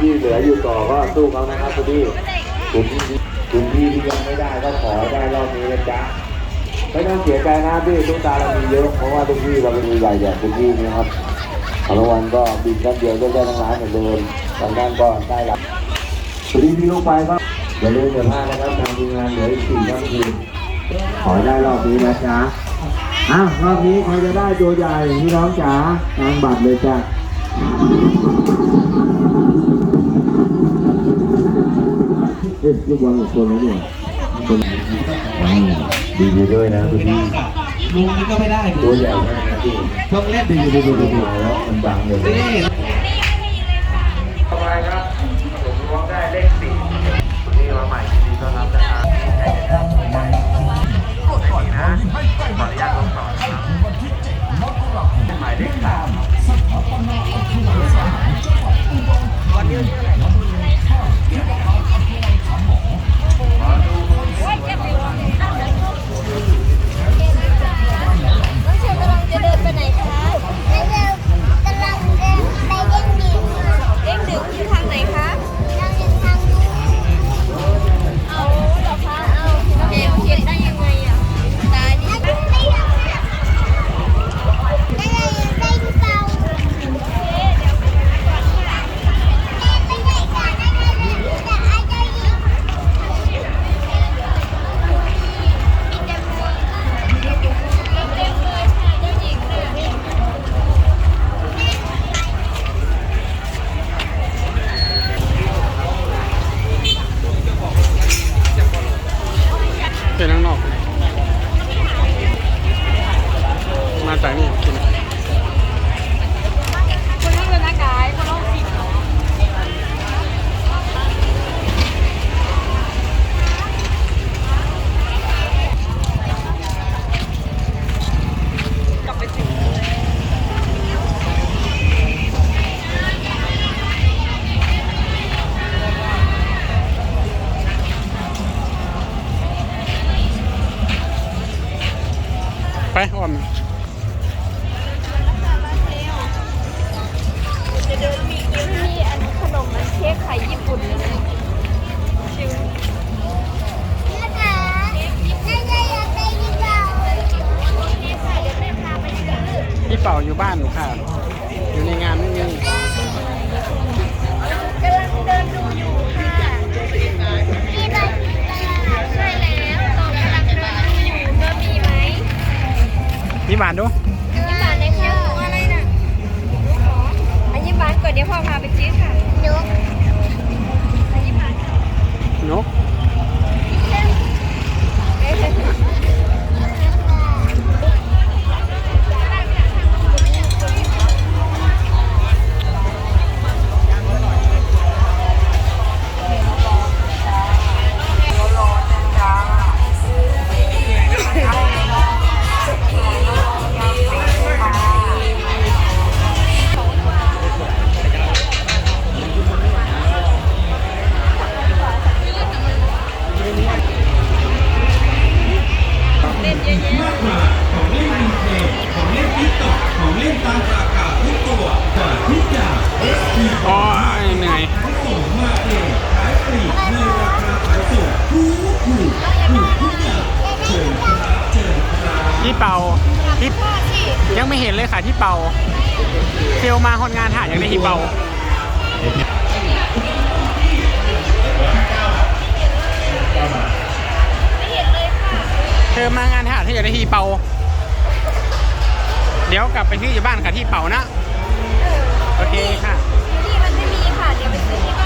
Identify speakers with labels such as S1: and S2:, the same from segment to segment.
S1: ที่เหลืออยู่ต่อก็สู้เขานะครับคุณพี่คุณพี่คุณพี่ที่ยังไม่ได้ก็ขอได้รอบนี้นะจ๊ะไม่ต้องเสียใจนะพี่ทุกตาเรามีเยอะเพราะว่าทุกพี่เราเป็นมีใหญ่แบบคุณพี่นะครับอารางวัลก็บินกันเดียวก็ได้ทั้งร้านเหมือนเดิมทางด้านก็ได้รับคุณพี่ที่ลูกไปก็อย่าลืมเดือนห้านะครับทางทีมงานเหลืออีกสี่วันคืนขอได้รอบนี้นะจ๊ะอ้าวรอบนี้ใครจะได้ตัวใหญ่พี่น้องจ๋างานบัตรเลยจ้ะ อ๊ะลูกบอลของคนแล้วเนี่ยคนดีดีด้วยนะคุณพี่
S2: ลุงนี่ก็ไม่ได้
S1: ตัวใหญ่มากนะพี่
S2: ต้องเล่น
S1: ดีดีดีดีมาแล้วมันบังเลย ไปอ้อม
S3: นี่บา
S4: น
S3: ดูยิ้มหวานเลยค่ะอะไรน่ะอันยิ้มหวานก่อนเดี๋ยวพ่อพาไปซื้อค่ะ
S2: ที่ยัง
S4: ไม่เห็นเลยค่ะที่เป่าเซลมาคนงานถ่ายยังได้ที่เป่า
S3: เธ
S4: อมางานถ่ายถ้าอยากได้ที่เป่า เดี๋ยวกลับไปที่อยู่บ้านค่ะที่เป่านะ โอเคค่ะ
S3: ที่มันไม่มีค่ะ เดี๋ยวไปซื้อที่บ้าน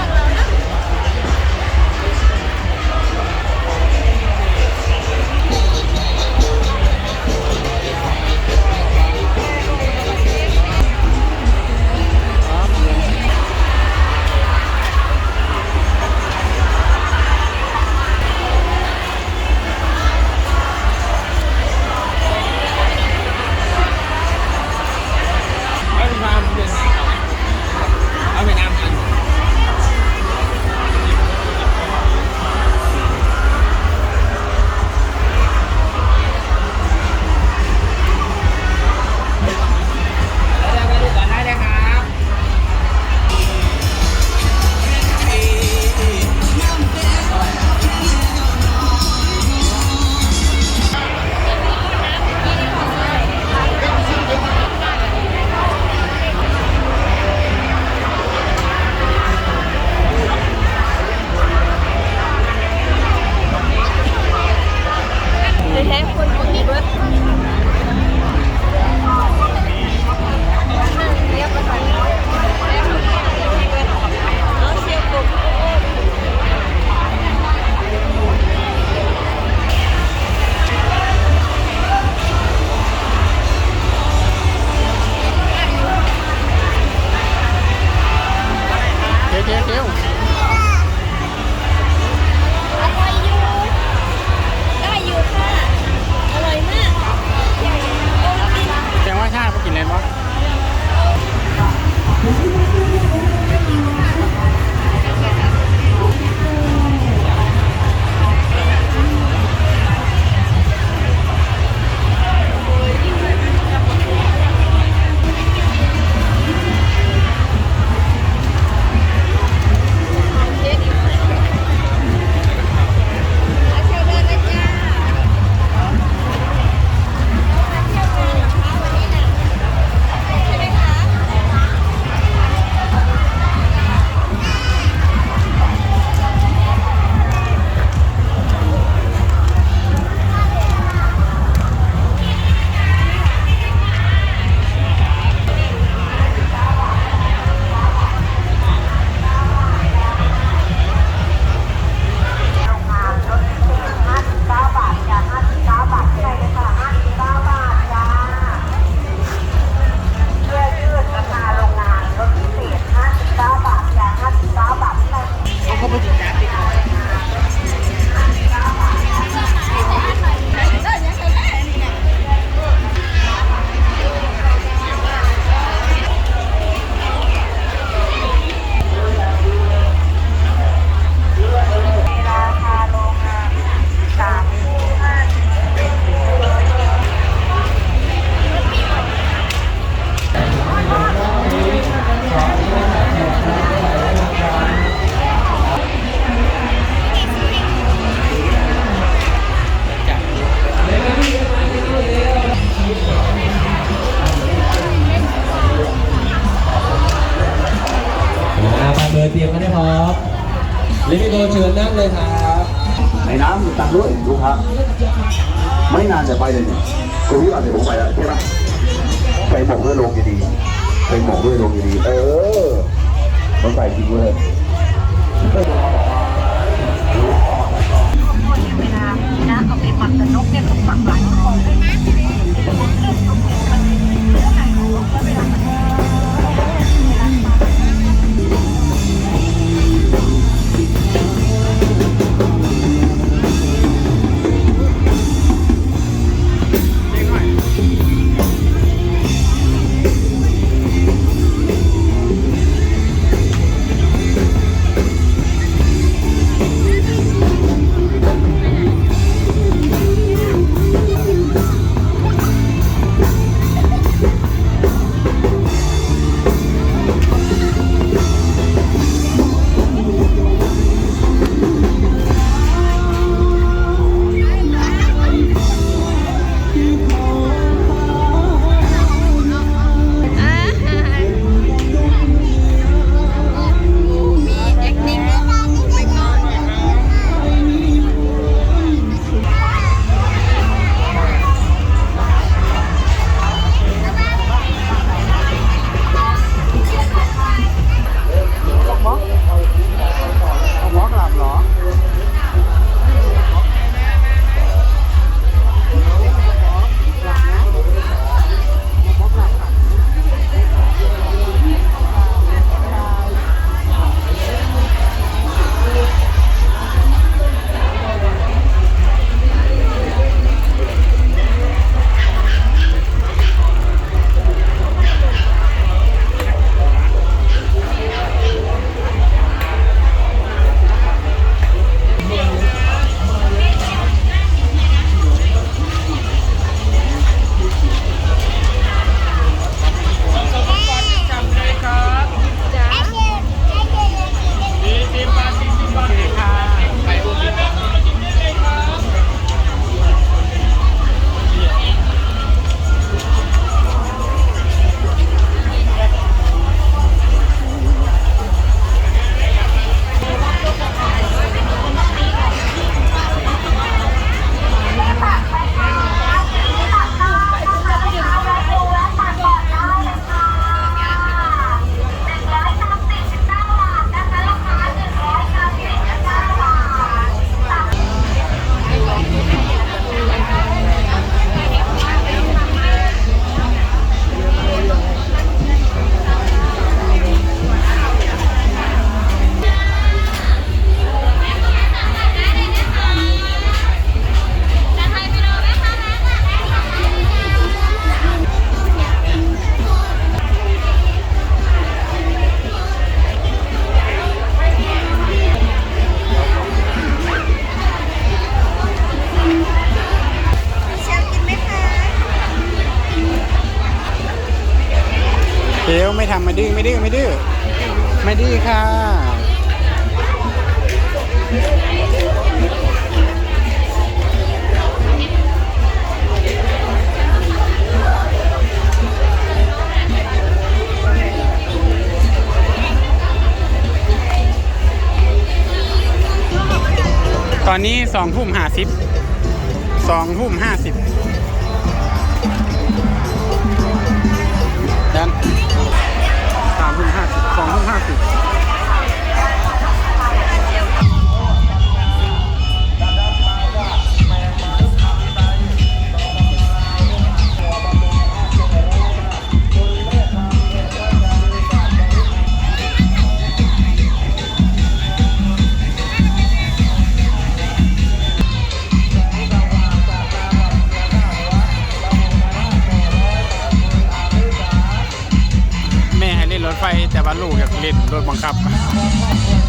S4: อ้น้ำ
S5: ตักด้วยลูกค้าไม่นานจะไปเลยเนี่ยคุณพี่ว่าเดี๋ยวผมไปแล้วใช่ไหมไปหมกด้วยโรงดีๆไปหมกด้วยโรงดีๆเออมันใส่จริงเลย
S3: อา อนนี้
S4: สองทุ่มห้าสิบสองทุ่มห้าสิบดันสามทุ่มห้าสิบสองทุ่มห้าสิบ อยากเล่นรถบังคับ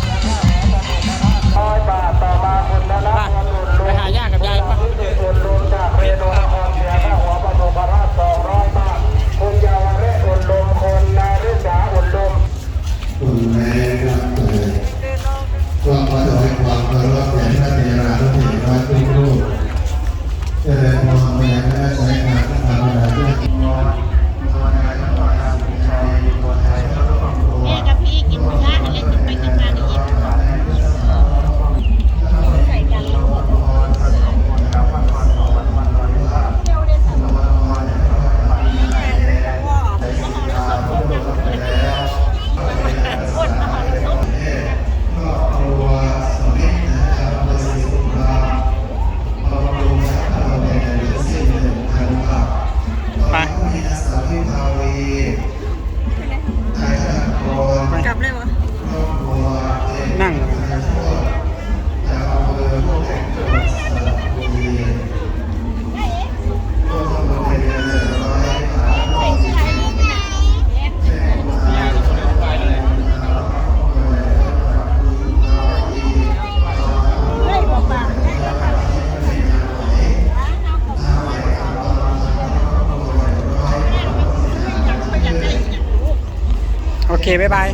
S6: บ๊ายบาย